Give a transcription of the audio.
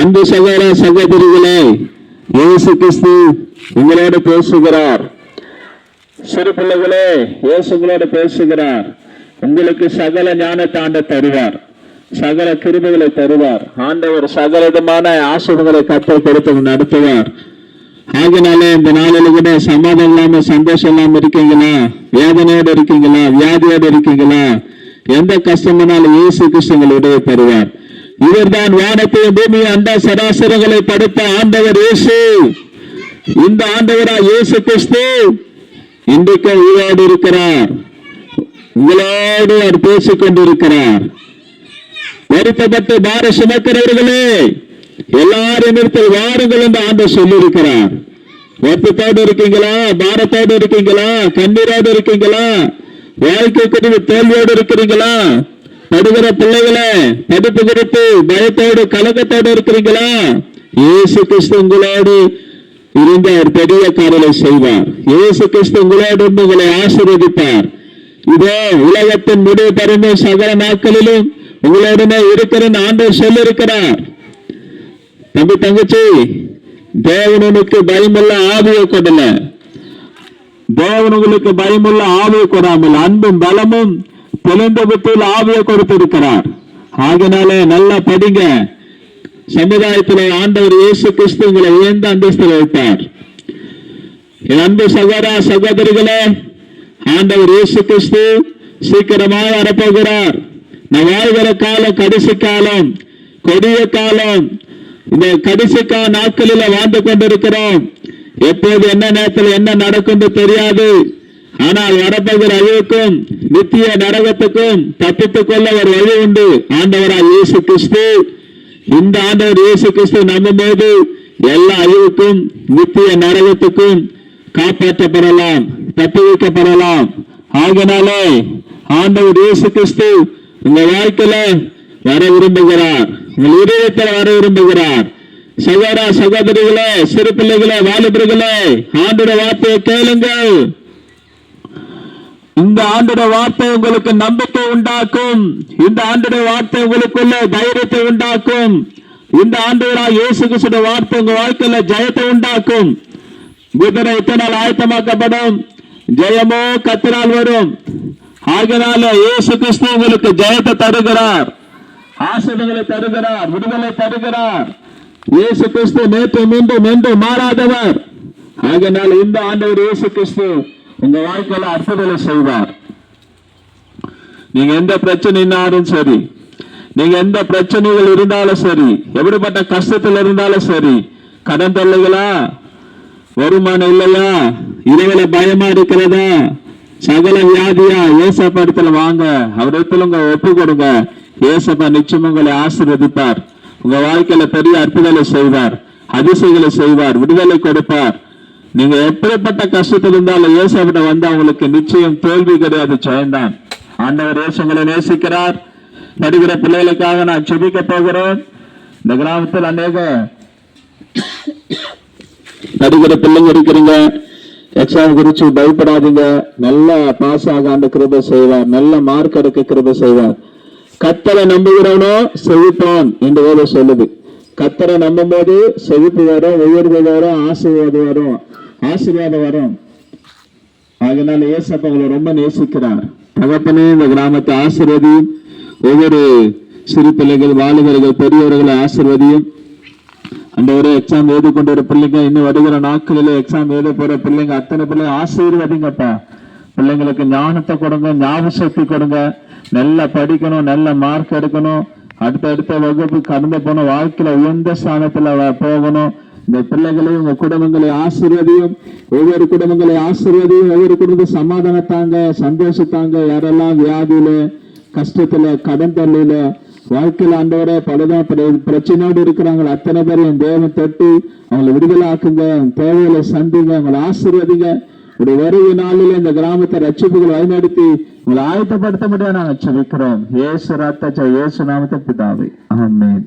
அன்பு சகோதர சகோதரிகளே இயேசு கிறிஸ்து உங்களோடு பேசுகிறார். சிறு பிள்ளைகளே இயேசு பேசுகிறார். உங்களுக்கு சகல ஞானத்தை ஆண்ட தருவார். சகல கிருமிகளை தருவார். ஆண்டவர் சகல ஆசிரியர்களை கற்றுக் கொடுத்து நடத்துவார். ஆகினாலே இந்த நாளில் கூட சமாதம் இல்லாம சந்தோஷம் இல்லாம இருக்கீங்களா? வேதனையோடு இருக்கீங்களா? வியாதியோடு இருக்கீங்களா? எந்த கஷ்டமானாலும் இயேசு கிறிஸ்து உதவி தருவார். இவர்தான் வானத்தையும் பூமி அந்த சராசரங்களை படைத்த ஆண்டவர் இயேசு. இந்த ஆண்டவரா இயேசு கிறிஸ்து இன்றைக்கு உயிரோடு இருக்கிறார். உங்களோடு அவர் பேசிக் கொண்டிருக்கிறார். வருத்தப்பட்டு பார சுமக்கிறவர்களே எல்லாரும் இடத்தில் வாருங்கள் என்று ஆண்டவர் சொல்லியிருக்கிறார். வருத்தத்தோடு இருக்கீங்களா? பாரத்தோடு இருக்கீங்களா? கண்ணீரோடு இருக்கீங்களா? வாழ்க்கை குறித்து தோல்வியோடு இருக்கிறீங்களா? படுகிற பிள்ளைகளை படிப்பு குறித்து பயத்தோடு கலக்கத்தோடு இருக்கிறீங்களா இயேசு கிறிஸ்து உங்களோடு இருந்த ஒரு பெரிய காரலை செய்வார். இயேசு கிறிஸ்து உங்களோடு இருந்து உங்களை ஆசீர்வதிப்பார். இதோ உலகத்தின் முடிவு பருமை சகல நாட்களிலும் உங்களோடனே இருக்கிறேன் ஆண்டவர் சொல்லியிருக்கிறார். தம்பி தங்கச்சி தேவனுக்கு பயமுள்ள ஆவியை கொடல தேவன் உங்களுக்கு பயமுள்ள ஆவியை கொடாமல் அன்பும் பலமும் தெளிந்த புத்தியில் ஆவியை கொடுத்திருக்கிறார். ஆகினாலே நல்லா படிங்க. சமுதாயத்தில் ஆண்டவர் இயேசு கிறிஸ்து உங்களை உயர்ந்த அந்தஸ்தில் வைத்தார் என் அன்பு சகோதர சகோதரிகளே ஆண்டவர் இயேசு கிறிஸ்து சீக்கிரமாக வரப்போகிறார். நான் வாழ்கிற காலம் கடைசி காலம் கொடிய காலம். இந்த கடைசி கால நாட்களில் வாழ்ந்து கொண்டிருக்கிறோம். எப்போது என்ன நேரத்தில் என்ன நடக்கும் தெரியாது. ஆனால் வரப்போகிற அழிவுக்கும் நித்திய நரகத்துக்கும் தப்பித்துக் கொள்ள ஒரு வழி உண்டு. ஆண்டவரால் இயேசு கிறிஸ்து இந்த ஆண்டவர் இயேசு கிறிஸ்து நம்பும் போது எல்லா அழிவுக்கும் நித்திய நரகத்துக்கும் காப்பாற்றப்படலாம் தப்பி வைக்கப்படலாம் ஆகினாலே ஆண்டவர் இயேசு கிறிஸ்து உங்க வாழ்க்கையில வர விரும்புகிறார். உங்கள் இதயத்தில் வர விரும்புகிறார். சகோதர சகோதரிகளே சிறு பிள்ளைகளே வாலிபர்களே ஆண்டோட வார்த்தையை கேளுங்கள். இந்த ஆண்டோட வார்த்தை உங்களுக்கு நம்பிக்கை உண்டாக்கும். இந்த ஆண்டோட வார்த்தை உங்களுக்குள்ள தைரியத்தை உண்டாக்கும். இந்த ஆண்டவரா இயேசு கிறிஸ்துவோட வார்த்தை உங்க வாழ்க்கையில ஜெயத்தை உண்டாக்கும். குதிரை இத்தனால் ஆயத்தமாக்கப்படும்? ஜெயமோ கத்திரால் வரும். ஆகினால இயேசு கிறிஸ்து உங்களுக்கு ஜெயத்தை தருகிறார். ஆசிரியர்களை தருகிறார். விடுதலை தருகிறார். இயேசு கிறிஸ்து நேற்று மீண்டும் மீண்டும் மாறாதவர். ஆகினால் இந்த ஆண்டவர் இயேசு கிறிஸ்து உங்க வாழ்க்கையில அற்புதங்களை செய்வார். நீங்க எந்த பிரச்சனைனாலும் சரி நீங்க எந்த பிரச்சனைகள் இருந்தாலும் சரி எப்படிப்பட்ட கஷ்டத்தில் இருந்தாலும் சரி கடன் தொல்லைகளா வருமானம் இல்லையா இரவுல பயமா இருக்கிறதா சகல வியாதியா ஏசப்பா இடத்துல வாங்க அவரிடத்துல உங்க ஒப்பு கொடுங்க. ஏசப்பா நிச்சயம் உங்களை ஆசீர்வதிப்பார். உங்க வாழ்க்கையில பெரிய அற்புதங்களை செய்வார் அதிசயங்களை செய்வார் விடுதலை கொடுப்பார். நீங்க எப்படிப்பட்ட கஷ்டத்தில் இருந்தாலும் ஏசப்பிட வந்து அவங்களுக்கு நிச்சயம் தோல்வி கிடையாது ஜெயந்தான் ஆண்டவர் இயேசுங்களை நேசிக்கிறார். நடிகிற பிள்ளைகளுக்காக நான் செபிக்க போகிறேன். இந்த கிராமத்தில் அநேக நடிக்கிற பிள்ளைங்க இருக்கிறீங்க. எக்ஸாம் குறிச்சு பயப்படாதீங்க. நல்ல பாஸ் ஆக அந்த கிருபை செய்வார். நல்ல மார்க் எடுக்க கிருப செய்வார். கத்தலை நம்புகிறவனோ செழிப்பான் என்று வேலை சொல்லுது. கத்தரை நம்பும் போது செழிப்பு வரும் உயர்வு வரும் ஆசீர்வாதம் வரும். ஆசீர்வாதம் வரும். அதனால ஏசப்பா உங்களை ரொம்ப நேசிக்கிறார். தகப்பனே இந்த கிராமத்தை ஆசிர்வதி. ஒவ்வொரு சிறு பிள்ளைகள் வாலிபர்கள் பெரியவர்களை ஆசிர்வதியும் அந்த ஒரு எக்ஸாம் எழுதி கொண்டு வர பிள்ளைங்க இன்னும் வருகிற நாட்களில எக்ஸாம் எழுத போற பிள்ளைங்க அத்தனை பிள்ளைங்க ஆசீர்வதிங்கப்பா. பிள்ளைங்களுக்கு ஞானத்தை கொடுங்க ஞாபக சக்தி கொடுங்க. நல்லா படிக்கணும் நல்ல மார்க் எடுக்கணும். அடுத்தடுத்த வகுப்பு கடந்து போன வாழ்க்கையில உயர்ந்த ஸ்தானத்துல போகணும். இந்த பிள்ளைகளையும் உங்க குடும்பங்களை ஆசிர்வதியும் ஒவ்வொரு குடும்பங்களை ஆசிர்வதியும் ஒவ்வொரு குடும்ப சமாதானத்தாங்க சந்தோஷத்தாங்க யாரெல்லாம் வியாதியில கஷ்டத்துல கடன் தள்ளியில வாழ்க்கையில் ஆண்டவர பலதான் பிரச்சனையோடு இருக்கிறாங்க அத்தனை பேரையும் தேவன் தொட்டு அவங்களை விடுதலாக்குங்க தேவையில தேவைகளை சந்திங்க அவங்களை ஆசிர்வதிங்க. வருகை நாளில் இந்த கிராமத்தை ரட்சிப்புகள் வழிநடத்தி உங்களை ஆயத்தப்படுத்த முடியாது நாங்கள் செபிக்கிறோம் ஏசு ரத்த இயேசு நாமத்தை பிதாவை. ஆமேன்.